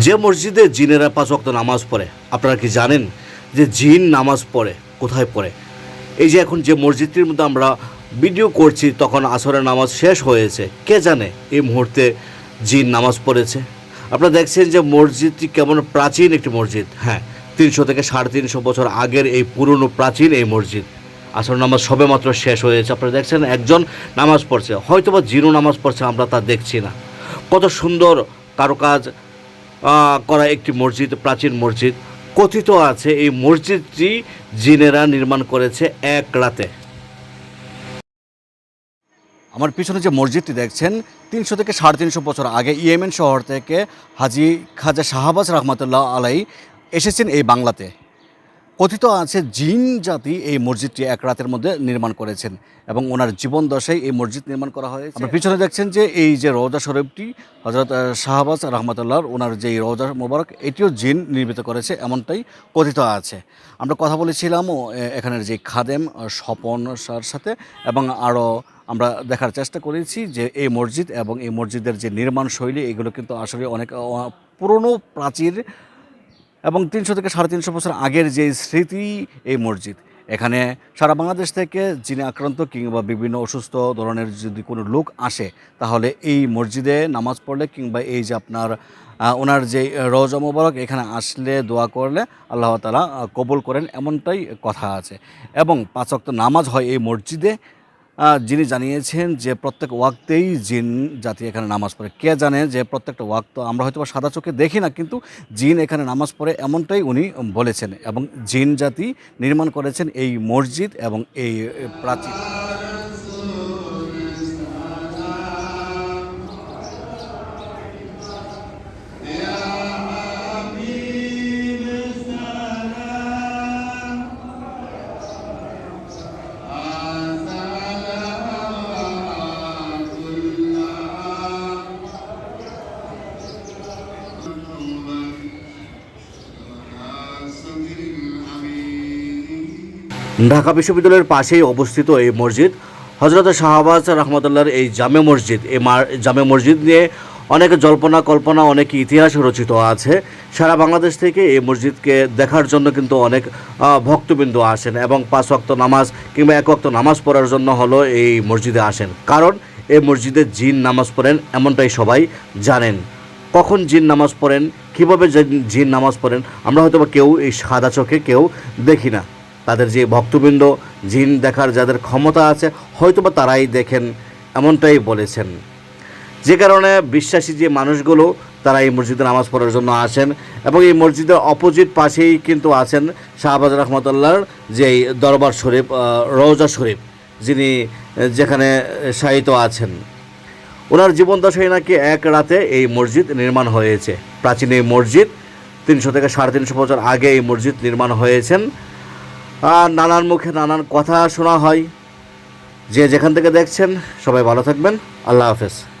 যে মসজিদে জিনেরা পাঁচ ওয়াক্ত নামাজ পড়ে, আপনারা কি জানেন যে জিন নামাজ পড়ে, কোথায় পড়ে? এই যে এখন যে মসজিদটির মধ্যে আমরা ভিডিও করছি, তখন আসরের নামাজ শেষ হয়েছে। কে জানে এই মুহূর্তে জিন নামাজ পড়েছে? আপনারা দেখছেন যে মসজিদটি কেমন প্রাচীন একটি মসজিদ। হ্যাঁ তিনশো থেকে সাড়ে তিনশো বছর আগের এই পুরনো প্রাচীন এই মসজিদ। আসর নামাজ সবে মাত্র শেষ হয়েছে। আপনারা দেখছেন একজন নামাজ পড়ছে। হয়তো বা জিরো নামাজ পড়ছে, আমরা তা দেখছি না। কত সুন্দর কারুকাজ করা একটি মসজিদ, প্রাচীন মসজিদ। কথিত আছে, এই মসজিদটি জিনেরা নির্মাণ করেছে এক রাতে। আমার পিছনে যে মসজিদটি দেখছেন, তিনশো থেকে সাড়ে তিনশো বছর আগে ইয়েমেন শহর থেকে হাজি খাজা শাহাবাজ রহমতুল্লাহ আলাই এসেছেন এই বাংলাতে। কথিত আছে, জিন জাতি এই মসজিদটি এক রাতের মধ্যে নির্মাণ করেছেন এবং ওনার জীবন দশায় এই মসজিদ নির্মাণ করা হয়েছে। আপনার পিছনে দেখছেন যে এই যে রওজা শরীফটি হজরত শাহবাজ রহমতুল্লাহর ওনার যে রওজা মোবারক, এটিও জিন নির্মিত করেছে এমনটাই কথিত আছে। আমরা কথা বলেছিলাম এখানের যে খাদেম স্বপন সার সাথে এবং আরও আমরা দেখার চেষ্টা করেছি যে এই মসজিদ এবং এই মসজিদের যে নির্মাণ শৈলী, এগুলো কিন্তু আসলে অনেক পুরনো প্রাচীর এবং তিনশো থেকে সাড়ে তিনশো বছর আগের যে স্মৃতি, এই মসজিদ। এখানে সারা বাংলাদেশ থেকে যিনি আক্রান্ত কিংবা বিভিন্ন অসুস্থ ধরনের যদি কোনো লোক আসে, তাহলে এই মসজিদে নামাজ পড়লে কিংবা এই যে আপনার ওনার যে রওজা মোবারক, এখানে আসলে দোয়া করলে আল্লাহ তালা কবুল করেন, এমনটাই কথা আছে। এবং পাঁচ ওয়াক্ত নামাজ হয় এই মসজিদে। যিনি জানিয়েছেন যে প্রত্যেক ওয়াক্তেই জিন জাতি এখানে নামাজ পড়ে। কে জানে যে প্রত্যেকটা ওয়াক্ত আমরা হয়তো সাদা চোখে দেখি না, কিন্তু জিন এখানে নামাজ পড়ে এমনটাই উনি বলেছেন এবং জিন জাতি নির্মাণ করেছেন এই মসজিদ এবং এই প্রাচীন ঢাকা বিশ্ববিদ্যালয়ের পাশেই অবস্থিত এই মসজিদ। হজরত শাহবাজ রহমতুল্লাহর এই জামে মসজিদ এই জামে মসজিদ নিয়ে অনেক জল্পনা কল্পনা, অনেক ইতিহাস রচিত আছে। সারা বাংলাদেশ থেকে এই মসজিদকে দেখার জন্য কিন্তু অনেক ভক্তবৃন্দ আসেন এবং পাঁচ ওয়াক্ত নামাজ কিংবা এক ওয়াক্ত নামাজ পড়ার জন্য হলো এই মসজিদে আসেন। কারণ এই মসজিদে জিন নামাজ পড়েন এমনটাই সবাই জানেন। কখন জিন নামাজ পড়েন? কীভাবে জিন- নামাজ পড়েন? আমরা হয়তো কেউ এই সাদা চোখে কেউ দেখি না। তাদের যে ভক্তবৃন্দ, জিন দেখার যাদের ক্ষমতা আছে, হয়তোবা তারাই দেখেন, এমনটাই বলেছেন। যে কারণে বিশ্বাসী যে মানুষগুলো, তারা এই মসজিদে নামাজ পড়ার জন্য আসেন এবং এই মসজিদের অপোজিট পাশেই কিন্তু আছেন শাহবাজ রহমতুল্লাহর যে দরবার শরীফ রওজা শরীফ, যিনি যেখানে শায়িত আছেন। ওনার জীবন দশায় নাকি এক রাতে এই মসজিদ নির্মাণ হয়েছে। প্রাচীন এই মসজিদ তিনশো থেকে সাড়ে তিনশো বছর আগে এই মসজিদ নির্মাণ হয়েছেন। নানান মুখে নানান কথা শোনা হয়। যে যেখান থেকে দেখছেন, সবাই ভালো থাকবেন। আল্লাহ হাফেজ।